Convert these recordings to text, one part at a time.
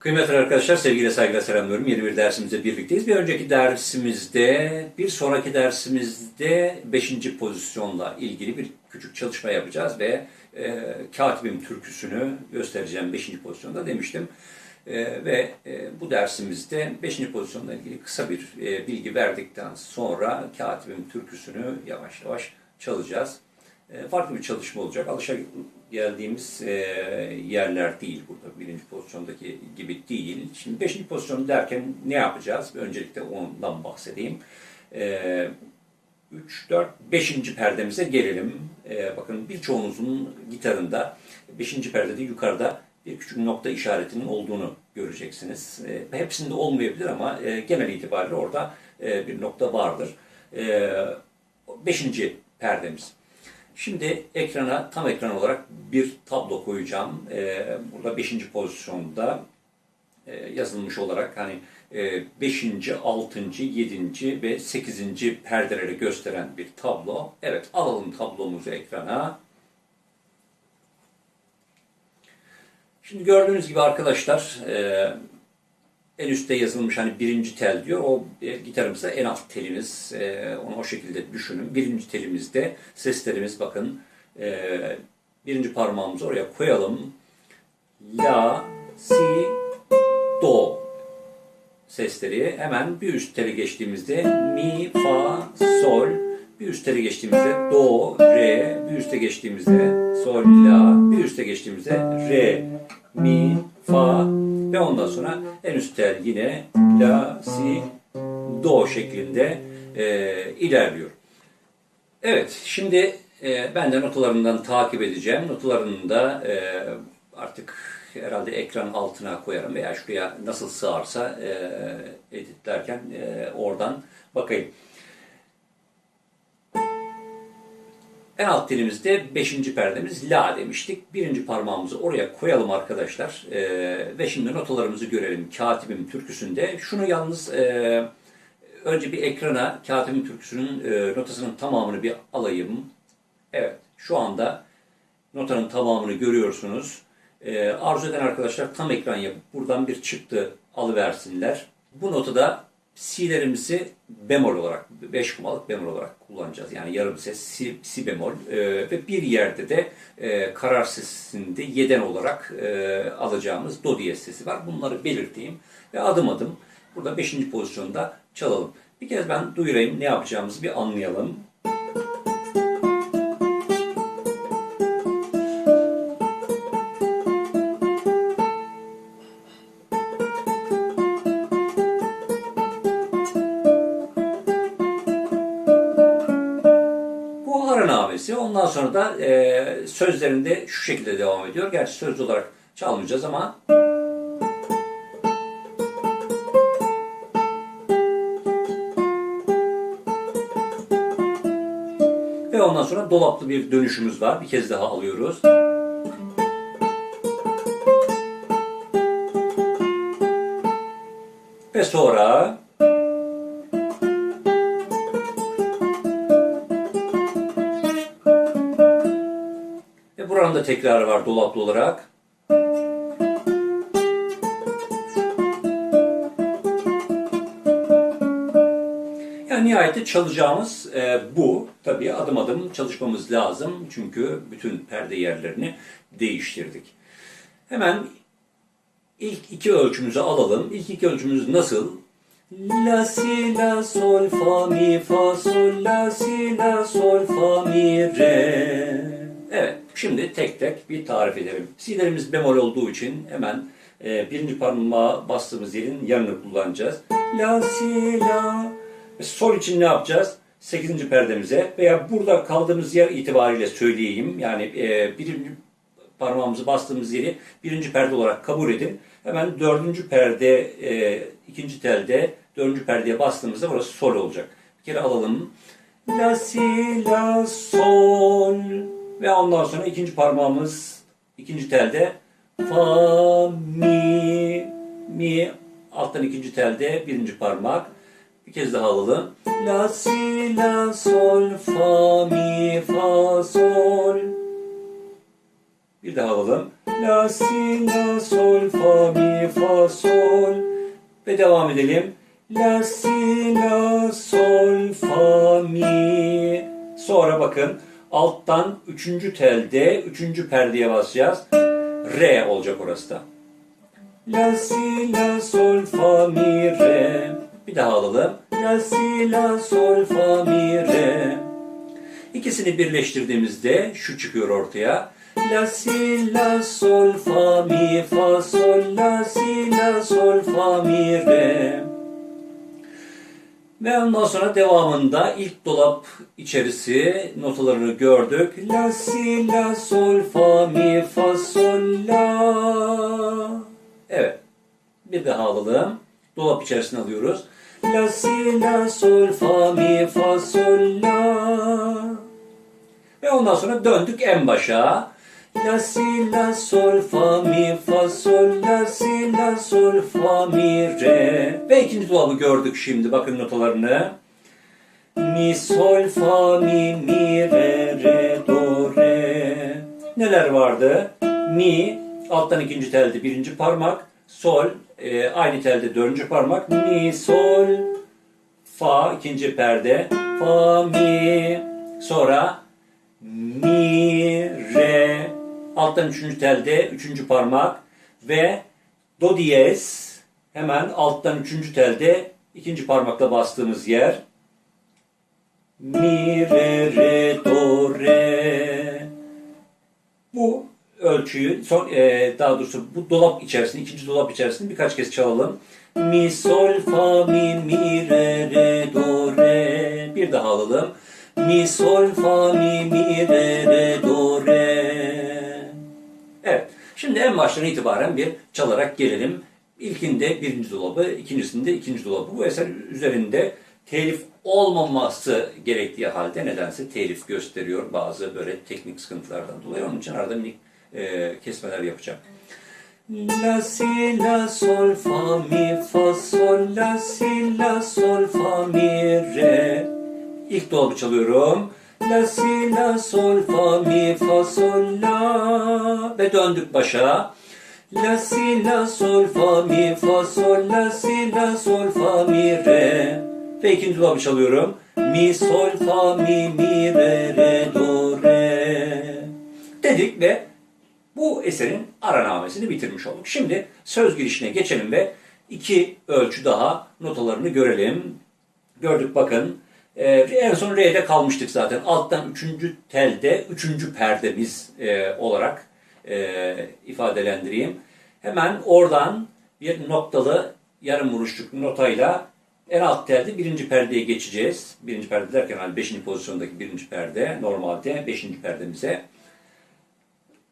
Kıymetli arkadaşlar, sevgiyle saygıyla selamlıyorum. Yeni bir dersimizde birlikteyiz. Bir önceki dersimizde, bir sonraki dersimizde 5. pozisyonla ilgili bir küçük çalışma yapacağız ve e, Katibim türküsünü göstereceğim 5. pozisyonda demiştim. E, ve e, bu dersimizde 5. pozisyonla ilgili kısa bir e, bilgi verdikten sonra Katibim türküsünü yavaş yavaş çalacağız. E, farklı bir çalışma olacak. Alışa geldiğimiz e, yerler değil burada. Birinci pozisyondaki gibi değil. Şimdi beşinci pozisyon derken ne yapacağız? Öncelikle ondan bahsedeyim. E, 3, 4, 5. perdemize gelelim. E, bakın birçoğunuzun gitarında 5. perdede yukarıda bir küçük nokta işaretinin olduğunu göreceksiniz. E, hepsinde olmayabilir ama e, genel itibariyle orada e, bir nokta vardır. E, 5. perdemiz. Şimdi ekrana tam ekran olarak bir tablo koyacağım. Ee, burada 5. pozisyonda e, yazılmış olarak hani 5. 6. 7. ve 8. perdeleri gösteren bir tablo. Evet alalım tablomuzu ekrana. Şimdi gördüğünüz gibi arkadaşlar e, en üstte yazılmış hani birinci tel diyor. O e, gitarımızda en alt telimiz. E, onu o şekilde düşünün. Birinci telimizde seslerimiz bakın. E, birinci parmağımızı oraya koyalım. La, si, do sesleri. Hemen bir üst teli geçtiğimizde mi, fa, sol. Bir üst teli geçtiğimizde do, re. Bir üste geçtiğimizde sol, la. Bir üste geçtiğimizde re, mi, fa ve ondan sonra en üst tel yine la, si, do şeklinde e, ilerliyor. Evet, şimdi e, ben de notalarından takip edeceğim. Notalarını da e, artık herhalde ekran altına koyarım veya şuraya nasıl sığarsa e, editlerken e, oradan bakayım. En alt telimizde 5. perdemiz La demiştik. Birinci parmağımızı oraya koyalım arkadaşlar. Ee, ve şimdi notalarımızı görelim. Katibim türküsünde. Şunu yalnız e, önce bir ekrana Katibim türküsünün e, notasının tamamını bir alayım. Evet şu anda notanın tamamını görüyorsunuz. E, arzu eden arkadaşlar tam ekran yapıp buradan bir çıktı alıversinler. Bu notada si'lerimizi bemol olarak, 5 kumalık bemol olarak kullanacağız. Yani yarım ses si, si bemol e, ve bir yerde de e, karar sesinde yeden olarak e, alacağımız do diyez sesi var. Bunları belirteyim ve adım adım burada 5. pozisyonda çalalım. Bir kez ben duyurayım ne yapacağımızı bir anlayalım. Haranamesi. Ondan sonra da e, sözlerinde şu şekilde devam ediyor. Gerçi söz olarak çalmayacağız ama ve ondan sonra dolaplı bir dönüşümüz var. Bir kez daha alıyoruz. Ve sonra da tekrarı var dolaplı olarak. Yani nihayet çalacağımız e, bu. Tabii adım adım çalışmamız lazım. Çünkü bütün perde yerlerini değiştirdik. Hemen ilk iki ölçümüzü alalım. İlk iki ölçümüz nasıl? La, si, la, sol, fa, mi, fa, sol, la, si, la, sol, fa, mi, re. Evet, şimdi tek tek bir tarif edelim. Si'lerimiz bemol olduğu için hemen e, birinci parmağa bastığımız yerin yanını kullanacağız. La, si, la. Ve sol için ne yapacağız? 8. perdemize veya burada kaldığımız yer itibariyle söyleyeyim. Yani e, birinci parmağımızı bastığımız yeri birinci perde olarak kabul edin. Hemen dördüncü perde, e, ikinci telde dördüncü perdeye bastığımızda burası sol olacak. Bir kere alalım. La, si, la, sol. Ve ondan sonra ikinci parmağımız ikinci telde fa, mi, mi alttan ikinci telde birinci parmak. Bir kez daha alalım. La, si, la, sol, fa, mi, fa, sol. Bir daha alalım. La, si, la, sol, fa, mi, fa, sol. Ve devam edelim. La, si, la, sol, fa, mi. Sonra bakın alttan üçüncü telde üçüncü perdeye basacağız. Re olacak orası da. La, si, la, sol, fa, mi, re. Bir daha alalım. La, si, la, sol, fa, mi, re. İkisini birleştirdiğimizde şu çıkıyor ortaya. La, si, la, sol, fa, mi, fa, sol, la, si, la, sol, fa, mi, re. Ve ondan sonra devamında ilk dolap içerisi notalarını gördük. La, si, la, sol, fa, mi, fa, sol, la. Evet. Bir daha alalım. Dolap içerisine alıyoruz. La, si, la, sol, fa, mi, fa, sol, la. Ve ondan sonra döndük en başa. La, si, la, sol, fa, mi, fa, sol, la, si, la, sol, fa, mi, re. Ve ikinci dolabı gördük şimdi. Bakın notalarını. Mi, sol, fa, mi, mi, re, re, do, re. Neler vardı? Mi, alttan ikinci telde birinci parmak. Sol, e, aynı telde dördüncü parmak. Mi, sol, fa, ikinci perde. Fa, mi. Sonra mi, re, alttan üçüncü telde üçüncü parmak ve do diyez hemen alttan üçüncü telde ikinci parmakla bastığımız yer. Mi, re, re, do, re. Bu ölçüyü son, e, daha doğrusu bu dolap içerisinde, ikinci dolap içerisinde birkaç kez çalalım. Mi, sol, fa, mi, mi, re, re, do, re. Bir daha alalım. Mi, sol, fa, mi, mi, re, re, do, re. Şimdi en baştan itibaren bir çalarak gelelim. İlkinde birinci dolabı, ikincisinde ikinci dolabı. Bu eser üzerinde telif olmaması gerektiği halde nedense telif gösteriyor bazı böyle teknik sıkıntılardan dolayı. Onun için arada minik e, kesmeler yapacağım. La, si, la, sol, fa, mi, fa, sol, la, si, la, sol, fa, mi, re. İlk dolabı çalıyorum. La, si, la, sol, fa, mi, fa, sol, la. Ve döndük başa. La, si, la, sol, fa, mi, fa, sol, la, si, la, sol, fa, mi, re. Ve ikinci dolabı çalıyorum. Mi, sol, fa, mi, mi, re, re, do, re. Dedik ve bu eserin aranamesini bitirmiş olduk. Şimdi söz girişine geçelim ve iki ölçü daha notalarını görelim. Gördük bakın. Ee, en son R'de kalmıştık zaten. Alttan üçüncü telde üçüncü perdemiz e, olarak e, ifadelendireyim. Hemen oradan bir noktalı yarım vuruşluk notayla en alt telde birinci perdeye geçeceğiz. Birinci perde derken hani beşinci pozisyondaki birinci perde normalde beşinci perdemize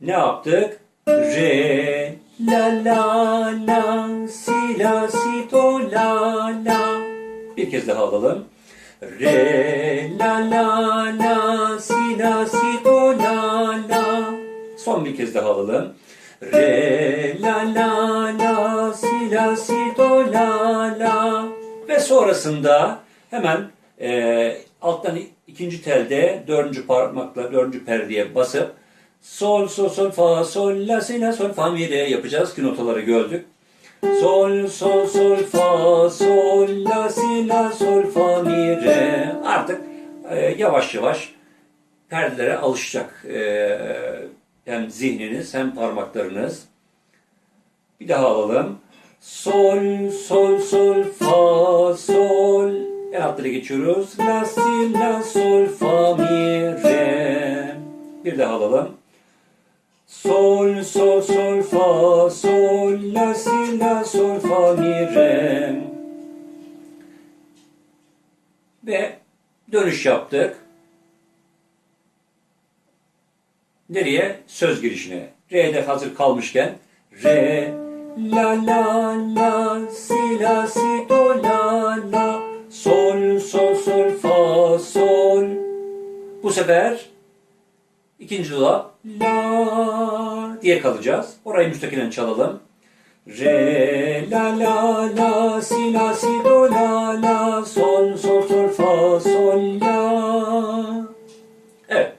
ne yaptık? Re, la, la, la, si, la, si, do, la, la. Bir kez daha alalım. Re, la, la, la, si, la, si, do, la, la. Son bir kez daha alalım. Re, la, la, la, si, la, si, do, la, la. Ve sonrasında hemen e, alttan ikinci telde dördüncü parmakla dördüncü perdeye basıp Sol, sol, sol, fa, sol, la, si, la, sol, fa, mi, re yapacağız ki notaları gördük. Sol, sol, sol, fa, sol, la, si, la, sol, fa, mi, re. Artık e, yavaş yavaş perdelere alışacak e, hem zihniniz hem parmaklarınız. Bir daha alalım. Sol, sol, sol, fa, sol. En altlara geçiyoruz. La, si, la, sol, fa, mi, re. Bir daha alalım. Sol, sol, sol, fa, sol, la, si, la, sol, fa, mi, re. Ve dönüş yaptık. Nereye? Söz girişine. Re'de hazır kalmışken Re, la, la, la, si, la, si, do, la, la, sol, sol, sol, fa, sol. Bu sefer İkinci dolap la diye kalacağız. Orayı müstakilen çalalım. Re la la la si la si do la la sol sol sol fa sol la. Evet.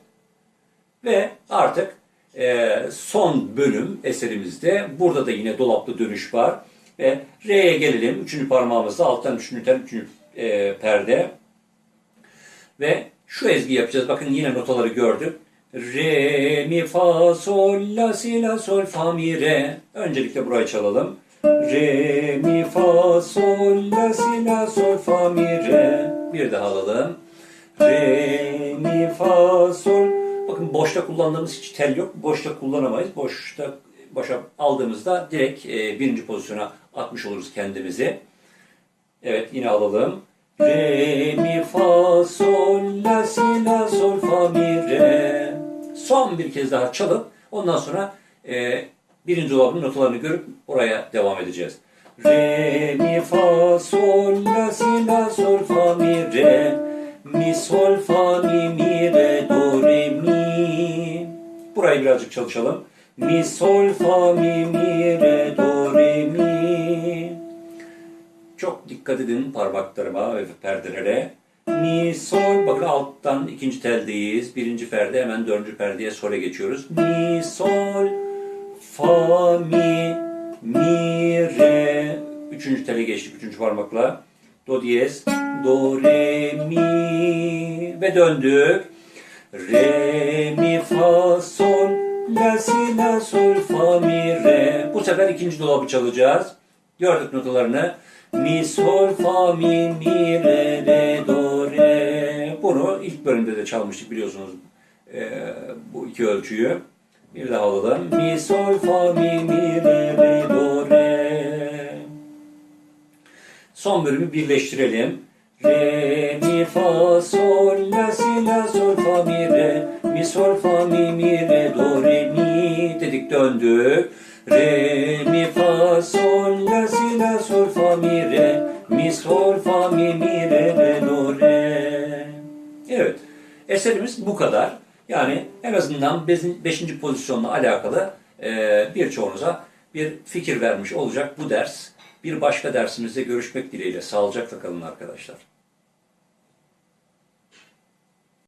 Ve artık e, son bölüm eserimizde. Burada da yine dolaplı dönüş var. Ve Re'ye gelelim. Üçüncü parmağımızda alttan üçüncü tel, üçüncü e, perde. Ve şu ezgi yapacağız. Bakın yine notaları gördük. Re, mi, fa, sol, la, si, la, sol, fa, mi, re. Öncelikle burayı çalalım. Re, mi, fa, sol, la, si, la, sol, fa, mi, re. Bir daha alalım. Re, mi, fa, sol. Bakın boşta kullandığımız hiç tel yok. Boşta kullanamayız. Boşta boşa aldığımızda direkt e, birinci pozisyona atmış oluruz kendimizi. Evet yine alalım. Re, mi, fa, sol, la, si, la, sol, fa, mi, re. Son bir kez daha çalıp ondan sonra e, birinci dolabın notalarını görüp oraya devam edeceğiz. Re, mi, fa, sol, la, si, la, sol, fa, mi, re. Mi, sol, fa, mi, mi, re, do, re, mi. Burayı birazcık çalışalım. Mi, sol, fa, mi, mi, re, do, re, mi. Çok dikkat edin parmaklarıma ve perdelere. Mi, sol, bakın alttan ikinci teldeyiz. Birinci perde hemen dördüncü perdeye sole geçiyoruz. Mi, sol, fa, mi, mi, re. Üçüncü tele geçtik, üçüncü parmakla. Do diyez, do, re, mi ve döndük. Re, mi, fa, sol, la, si, la, sol, fa, mi, re. Bu sefer ikinci dolabı çalacağız. Gördük notalarını. Mi, sol, fa, mi, mi, re, re, do. Bunu ilk bölümde de çalmıştık biliyorsunuz ee, bu iki ölçüyü. Bir daha alalım. Mi, sol, fa, mi, mi, re, re, do, re. Son bölümü birleştirelim. Re, mi, fa, sol, la, si, la, sol, fa, mi, re. Mi, sol, fa, mi, mi, re, do, re, mi. Dedik döndük. Re, mi, fa, sol, Eserimiz bu kadar. Yani en azından 5. pozisyonla alakalı e, birçoğunuza bir fikir vermiş olacak bu ders. Bir başka dersimizde görüşmek dileğiyle. Sağlıcakla kalın arkadaşlar.